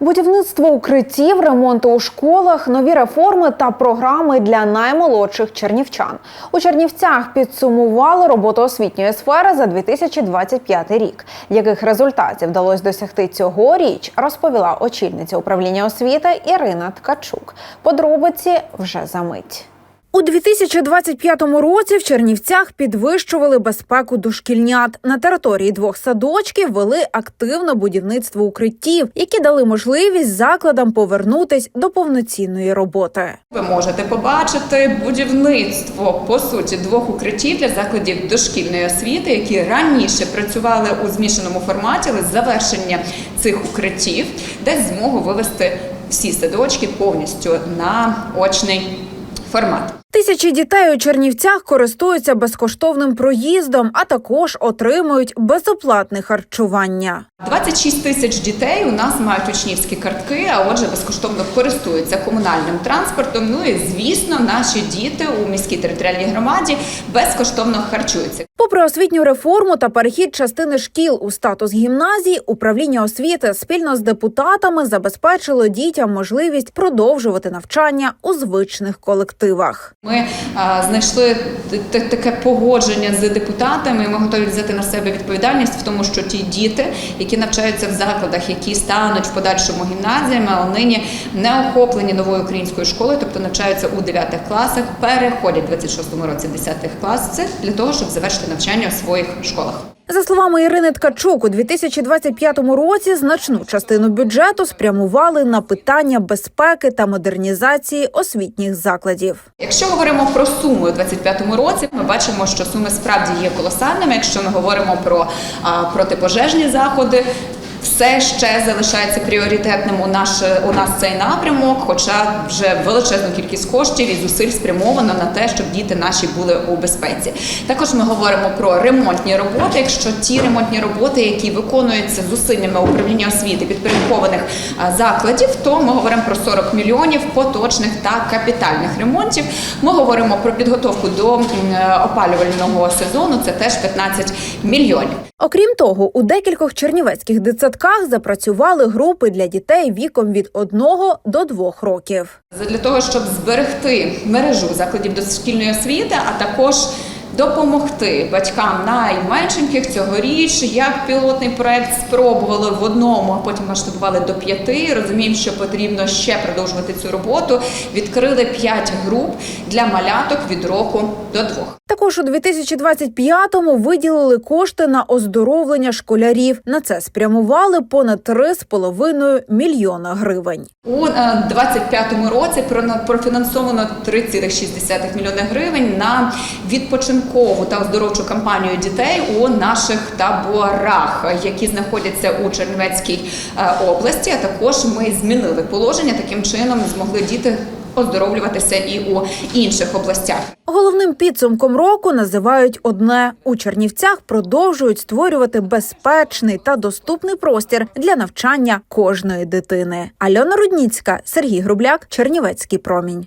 Будівництво укриттів, ремонти у школах, нові реформи та програми для наймолодших чернівчан. У Чернівцях підсумували роботу освітньої сфери за 2025 рік. Яких результатів вдалося досягти цьогоріч, розповіла очільниця управління освіти Ірина Ткачук. Подробиці вже за мить. У 2025 році в Чернівцях підвищували безпеку дошкільнят. На території двох садочків вели активне будівництво укриттів, які дали можливість закладам повернутись до повноцінної роботи. Ви можете побачити будівництво по суті двох укриттів для закладів дошкільної освіти, які раніше працювали у змішаному форматі, але завершення цих укриттів дасть змогу вивести всі садочки повністю на очний формат. Тисячі дітей у Чернівцях користуються безкоштовним проїздом, а також отримують безоплатне харчування. 26 тисяч дітей у нас мають учнівські картки, а отже, безкоштовно користуються комунальним транспортом. Ну і звісно, наші діти у міській територіальній громаді безкоштовно харчуються. Попри освітню реформу та перехід частини шкіл у статус гімназії, управління освіти спільно з депутатами забезпечило дітям можливість продовжувати навчання у звичних колективах. Ми а, знайшли таке погодження з депутатами. Ми готові взяти на себе відповідальність в тому, що ті діти, які навчаються в закладах, які стануть в подальшому гімназіями, але нині не охоплені новою українською школою, тобто навчаються у 9 класах, переходять в 26-му році 10 Це для того, щоб завершити навчання у своїх школах. За словами Ірини Ткачук, у 2025 році значну частину бюджету спрямували на питання безпеки та модернізації освітніх закладів. Якщо говоримо про суми у 2025 році, ми бачимо, що суми справді є колосальними. Якщо ми говоримо про протипожежні заходи. Все ще залишається пріоритетним у наш у нас цей напрямок, хоча вже величезну кількість коштів і зусиль спрямовано на те, щоб діти наші були у безпеці. Також ми говоримо про ремонтні роботи. Якщо ті ремонтні роботи, які виконуються зусиллями управління освіти підпорядкованих закладів, то ми говоримо про 40 мільйонів поточних та капітальних ремонтів. Ми говоримо про підготовку до опалювального сезону. Це теж 15 мільйонів. Окрім того, у декількох чернівецьких дитсадках запрацювали групи для дітей віком від 1 до 2 років. Для того, щоб зберегти мережу закладів дошкільної освіти, а також допомогти батькам найменшеньких цьогоріч, як пілотний проект спробували в одному, а потім масштабували до п'яти. Розуміємо, що потрібно ще продовжувати цю роботу. Відкрили п'ять груп для маляток від року до двох. Також у 2025-му виділили кошти на оздоровлення школярів. На це спрямували понад 3,5 мільйона гривень. У е, 25-му році проно- профінансовано 3,6 мільйони гривень на відпочинкову та оздоровчу кампанію дітей у наших таборах, які знаходяться у Чернівецькій е, області. А також ми змінили положення таким чином, змогли діти оздоровлюватися і у інших областях. Головним підсумком року називають одне у Чернівцях продовжують створювати безпечний та доступний простір для навчання кожної дитини. Альона Рудніцька, Сергій Грубляк, Чернівецький промінь.